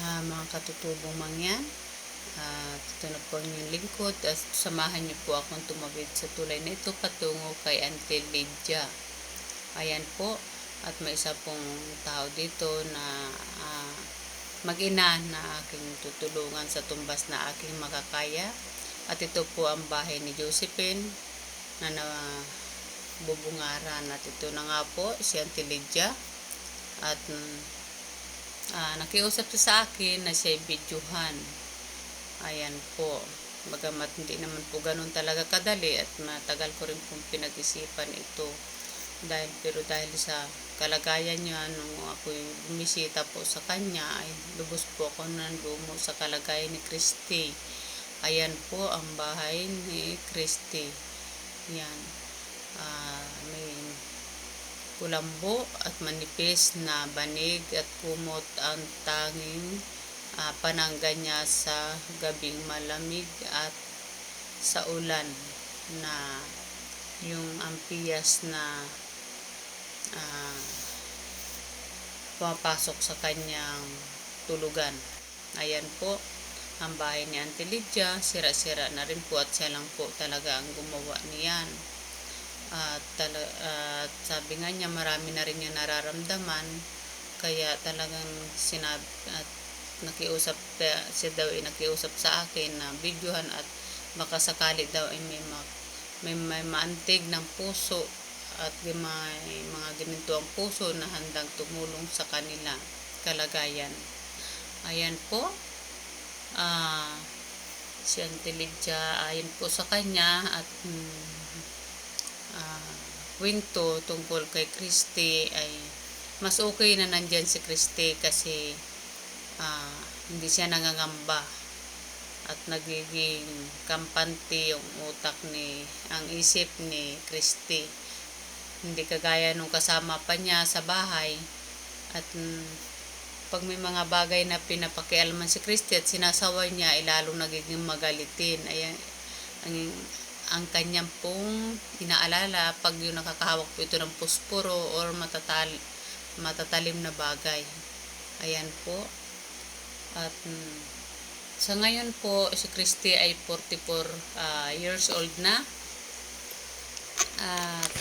ah, mga katutubong mangyan. At ito na po ang lingkod at samahan niyo po akong tumawid sa tulay na ito patungo kay Auntie Lydia. Ayan po. At may isa pong tao dito na ah, mag-ina na aking tutulungan sa tumbas na aking makakaya. At ito po ang bahay ni Josephine na nabubungaran. At ito na nga po si Auntie Lydia. At ah, nakiusap siya sa akin na siya videohan. Ayan po. Bagamat hindi naman po ganun talaga kadali at matagal ko rin pong pinag-isipan ito. Dahil, pero dahil sa kalagayan niya nung ako bumisita po sa kanya ay lubos po ako nandumo sa kalagayan ni Christy. Ayan po ang bahay ni Christy. Yan. Ah, may kulambo at manipis na banig at kumot ang tanging ah, panangga niya sa gabing malamig at sa ulan na yung ampiyas na ah, pumapasok sa kanyang tulugan. Ayan po, ang bahay ni Auntie Lydia, sira-sira na rin po at siya lang po talaga ang gumawa niyan. At, tala- at sabi nga niya, marami na rin yung nararamdaman. Kaya talagang sinabi at nakiusap siya daw ay nakiusap sa akin na videohan at baka sakali daw ay may, ma, may, may maantig ng puso at may mga ganito ang puso na handang tumulong sa kanila kalagayan. Ayan po. Ah, si Auntie Lydia, ayon po sa kanya at mm, ah, kwento tungkol kay Christy ay mas okay na nandyan si Christy kasi ah, hindi siya nangangamba at nagiging kampante yung utak ni ang isip ni Christy. Hindi kagaya nung kasama pa niya sa bahay at mm, pag may mga bagay na pinapakialaman si Christy at sinasaway niya ay lalong nagiging magalitin. Ayan ang ang kanyang pong inaalala pag yung nakakahawak po ito ng pusporo or matatal, matatalim na bagay ayan po at mm, sa ngayon po, si Christy ay 44 ah, years old na. At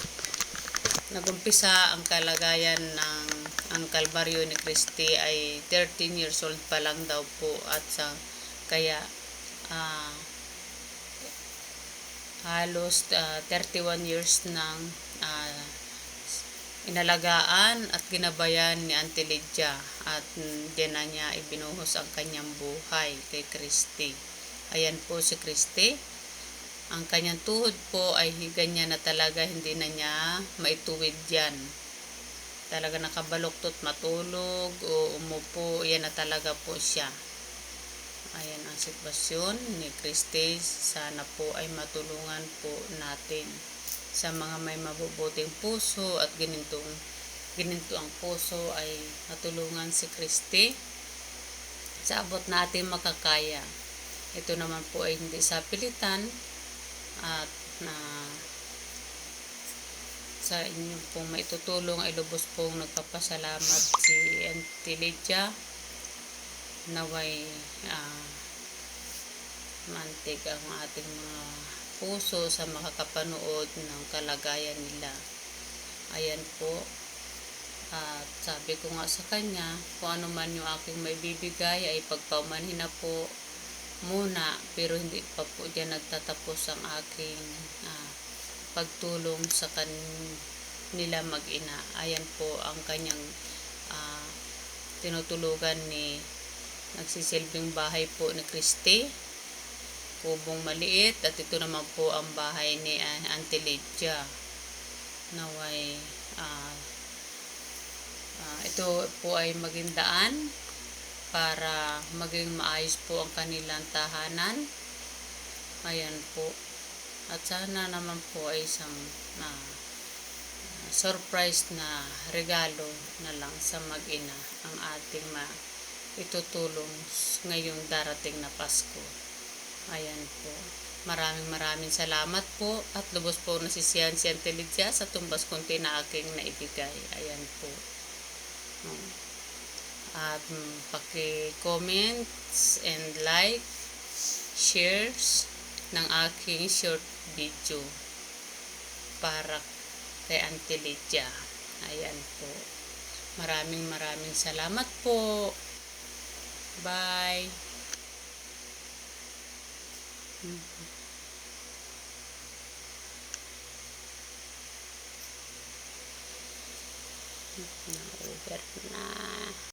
nagumpisa ang kalagayan ng ang kalbaryo ni Christy ay 13 years old pa lang daw po at sa kaya ah, halos ah, 31 years nang ah, inalagaan at ginabayan ni Auntie Lydia at diyan na niya ibinuhos ang kanyang buhay kay Christy. Ayan po si Christy. Ang kanyang tuhod po ay ganyan na talaga hindi na niya maituwid yan. Talaga nakabaluktot matulog o umupo, yan na talaga po siya. Ayan ang sitwasyon ni Christy. Sana po ay matulungan po natin sa mga may mabubuting puso at ginintong gininto ang puso ay matulungan si Christy sa abot natin makakaya. Ito naman po ay hindi sa pilitan at na sa inyo pong maitutulong ay lubos pong nagpapasalamat si Auntie Lydia naway ah, mantig ang ating mga puso sa makakapanood ng kalagayan nila. Ayan po. At sabi ko nga sa kanya, kung ano man yung aking may bibigay ay pagpaumanhin na po muna pero hindi pa po dyan nagtatapos ang aking ah, pagtulong sa kanila mag-ina. Ayan po ang kanyang ah, tinutulugan ni nagsisilbing bahay po ni Christy. Kubong maliit. At ito naman po ang bahay ni uh, Auntie Lydia. Naway ah, ah, ito po ay maging daan para maging maayos po ang kanilang tahanan. Ayan po. At sana naman po ay isang na surprise na regalo na lang sa mag-ina ang ating ma itutulong ngayong darating na Pasko. Ayan po. Maraming maraming salamat po at lubos po na si Sian Sian Telidya sa tumbas konti na aking naibigay. Ayan po. Hmm. At um, paki-comments and like, shares ng aking short video para kay Auntie Lydia. Ayan po. Maraming maraming salamat po. Bye. Mm-hmm. over na